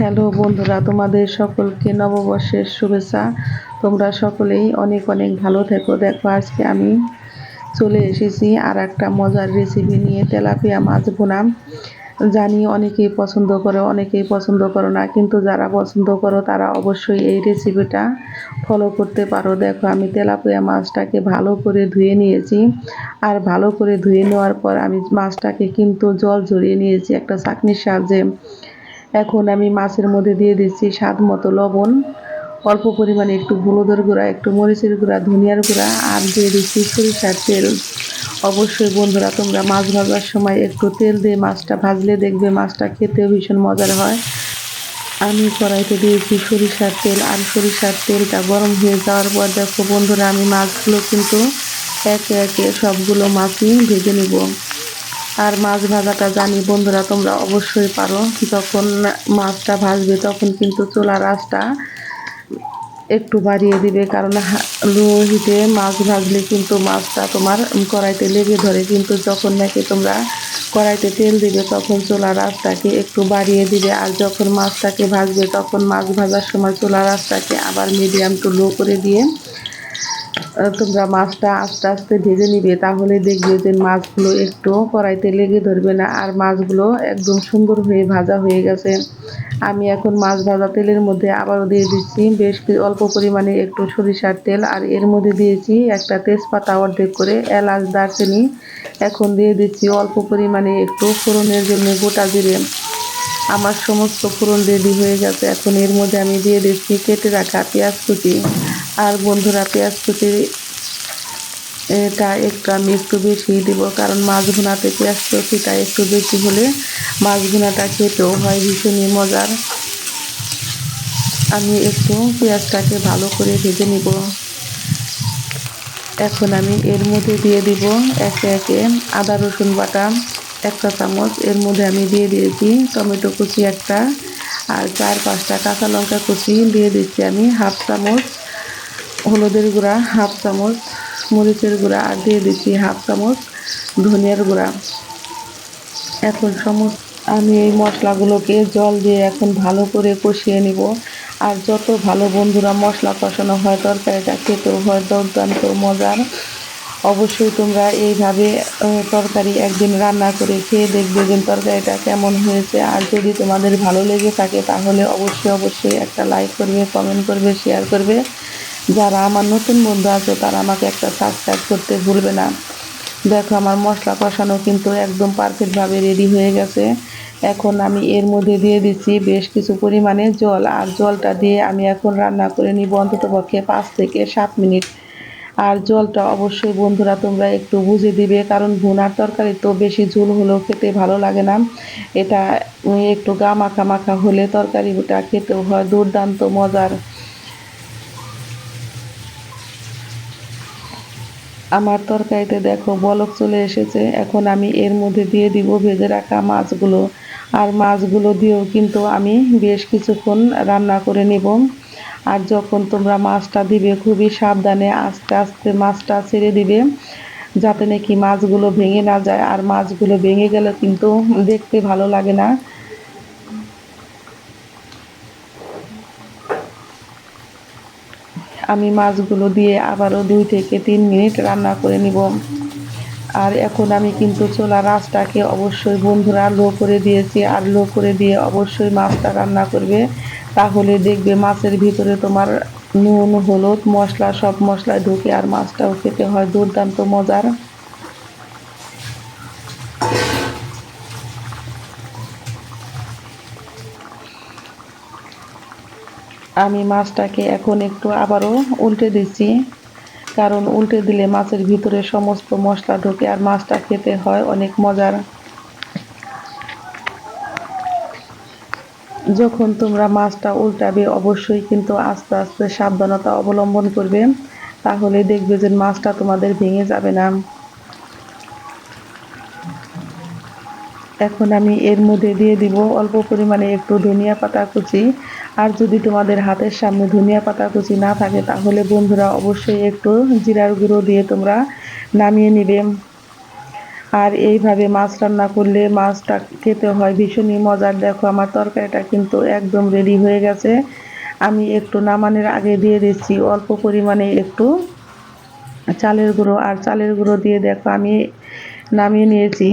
Hello বন্ধুরা, তোমাদের সকলকে নববর্ষের শুভেচ্ছা। তোমরা সকলেই অনেক অনেক ভালো থেকো। দেখো, আজকে আমি চলে এসেছি আর একটা মজার রেসিপি নিয়ে, তেলাপিয়া মাছ ভুনা। জানি অনেকেই পছন্দ করো, অনেকেই পছন্দ করো না, কিন্তু যারা পছন্দ করো, তারা অবশ্যই এই রেসিপিটা ফলো করতে পারো। দেখো, আমি তেলাপিয়া মাছটাকে ভালো করে ধুয়ে নিয়েছি। আর ভালো করে ধুয়ে নেওয়ার পর আমি মাছটাকে কিন্তু জল ঝরিয়ে নিয়েছি একটা চাকনির সাহায্যে। এখন আমি মাছের মধ্যে দিয়ে দিচ্ছি স্বাদ মতো লবণ। অল্প পরিমাণে একটু হলুদের গুঁড়া, একটু মরিচের গুঁড়া, ধনিয়ার গুঁড়া, আর দিয়ে দিচ্ছি সরিষার তেল। অবশ্যই বন্ধুরা, তোমরা মাছ ভাজার সময় একটু তেল দিয়ে মাছটা ভাজলে দেখবে মাছটা খেতেও ভীষণ মজার হয়। আমি কড়াইতে দিয়েছি সরিষার তেল, আর সরিষার তেলটা গরম হয়ে যাওয়ার পর দেখো বন্ধুরা, আমি মাছগুলো কিন্তু একে একে সবগুলো মাছই ভেজে নেব। আর মাছ ভাজাটা জানি বন্ধুরা তোমরা অবশ্যই পারো। যখন মাছটা ভাজবে তখন কিন্তু চোলার আঁচটা একটু বাড়িয়ে দিবে, কারণ লো হিটে মাছ ভাজলে কিন্তু মাছটা তোমার কড়াইতে লেগে ধরে। কিন্তু যখন নাকি তোমরা কড়াইতে তেল দিবে তখন চোলার আঁচটাকে একটু বাড়িয়ে দিবে। আর যখন মাছটাকে ভাজবে তখন মাছ ভাজার সময় চোলার আঁচটাকে আবার মিডিয়াম টু লো করে দিয়ে তোমরা মাছটা আস্তে আস্তে ভেজে নিবে, তাহলে দেখবে যে মাছগুলো একটু কড়াইতে লেগে ধরবে না, আর মাছগুলো একদম সুন্দর হয়ে ভাজা হয়ে গেছে। আমি এখন মাছ ভাজা তেলের মধ্যে আবারও দিয়ে দিচ্ছি, বেশ অল্প পরিমাণে একটু সরিষার তেল, আর এর মধ্যে দিয়েছি একটা তেজপাতা অর্ধেক করে এলাচ, দারচিনি। এখন দিয়ে দিচ্ছি অল্প পরিমাণে একটু ফোড়নের জন্য গোটা জিরে। আমার সমস্ত ফোড়ন রেডি হয়ে গেছে, এখন এর মধ্যে আমি দিয়ে দিচ্ছি কেটে রাখা পেঁয়াজ কুচি। আর বন্ধুরা, পেঁয়াজ কুচি এটা একটু আমি একটু বেশি দিব, কারণ মাছ ভুনাতে পেঁয়াজ কুচিটা একটু বেশি হলে মাছ ভুনাটা খেতেও হয় ভীষণই মজার। আমি একটু পেঁয়াজটাকে ভালো করে ভেজে নিব। এখন আমি এর মধ্যে দিয়ে দিব একে একে আদা, রসুন বাটা, একটা চামচ। এর মধ্যে আমি দিয়ে দিয়েছি টমেটো কুচি একটা আর চার পাঁচটা কাঁচা লঙ্কা কুচি। দিয়ে দিচ্ছি আমি হাফ চামচ হলুদের গুঁড়া, হাফ চামচ মরিচের গুঁড়া আর দিয়ে দিচ্ছি হাফ চামচ ধনিয়ার গুঁড়া। এখন সমস্ত আমি এই মশলাগুলোকে জল দিয়ে এখন ভালো করে কষিয়ে নিব। আর যত ভালো বন্ধুরা মশলা কষানো হয়, তরকারিটা খেতেও হয়, দুর্দান্ত মজার। অবশ্যই তোমরা এইভাবে তরকারি একদিন রান্না করে খেয়ে দেখবে যে তরকারিটা কেমন হয়েছে। আর যদি তোমাদের ভালো লেগে থাকে, তাহলে অবশ্যই অবশ্যই একটা লাইক করবে কমেন্ট করবে শেয়ার করবে। যারা আমার নতুন বন্ধু আছে, তারা আমাকে একটা সাবস্ক্রাইব করতে ভুলবে না। দেখো, আমার মশলা কষানো কিন্তু একদম পারফেক্টভাবে রেডি হয়ে গেছে। এখন আমি এর মধ্যে দিয়ে দিচ্ছি বেশ কিছু পরিমাণে জল, আর জলটা দিয়ে আমি এখন রান্না করে নিব অন্তত পক্ষে পাঁচ থেকে সাত মিনিট। আর জলটা অবশ্যই বন্ধুরা তোমরা একটু বুঝে দিবে, কারণ ভুনার তরকারি তো বেশি ঝোল হলেও খেতে ভালো লাগে না। এটা একটু গা মাখা মাখা হলে তরকারিটা খেতেও হয় দুর্দান্ত মজার। আমার তরকারিতে দেখো বলক চলে এসেছে। এখন আমি এর মধ্যে দিয়ে দিব ভেজে রাখা মাছগুলো। আর মাছগুলো দিয়েও কিন্তু আমি বেশ কিছুক্ষণ রান্না করে নেব। আর যখন তোমরা মাছটা দিবে, খুবই সাবধানে আস্তে আস্তে মাছটা ছেড়ে দিবে, যাতে নাকি মাছগুলো ভেঙে না যায়। আর মাছগুলো ভেঙে গেলে কিন্তু দেখতে ভালো লাগে না। আমি মাছগুলো দিয়ে আবারও দুই থেকে তিন মিনিট রান্না করে নিব। আর এখন আমি কিন্তু চোলা রাসটাকে অবশ্যই বন্ধুরা লো করে দিয়েছি। আর লো করে দিয়ে অবশ্যই মাছটা রান্না করবে। তাহলে দেখবে মাছের ভিতরে তোমার নুন, হলুদ মশলা সব মশলা ঢুকে আর মাছটাও খেতে হয় দুর্দান্ত মজার। আমি মাছটাকে এখন একটু আবারও উল্টে দিচ্ছি। কারণ উল্টে দিলে মাছের ভিতরে সমস্ত মশলা ঢোকে আর মাছটা খেতে হয় অনেক মজার। যখন তোমরা মাছটা উল্টাবে, অবশ্যই কিন্তু আস্তে আস্তে সাবধানতা অবলম্বন করবে। তাহলে দেখবে যে মাছটা তোমাদের ভেঙে যাবে না। এখন আমি এর মধ্যে দিয়ে দিব অল্প পরিমাণে একটু ধনিয়া পাতা কুচি। আর যদি তোমাদের হাতের সামনে ধনিয়া পাতা কুচি না থাকে, তাহলে বন্ধুরা অবশ্যই একটু জিরার গুঁড়ো দিয়ে তোমরা নামিয়ে নিবে। আর এইভাবে মাছ রান্না করলে মাছটা খেতে হয় ভীষণই মজার। দেখো আমার তরকারিটা কিন্তু একদম রেডি হয়ে গেছে। আমি একটু নামানোর আগে দিয়ে দিচ্ছি অল্প পরিমাণে একটু চালের গুঁড়ো। আর চালের গুঁড়ো দিয়ে দেখো আমি নামিয়ে নিয়েছি।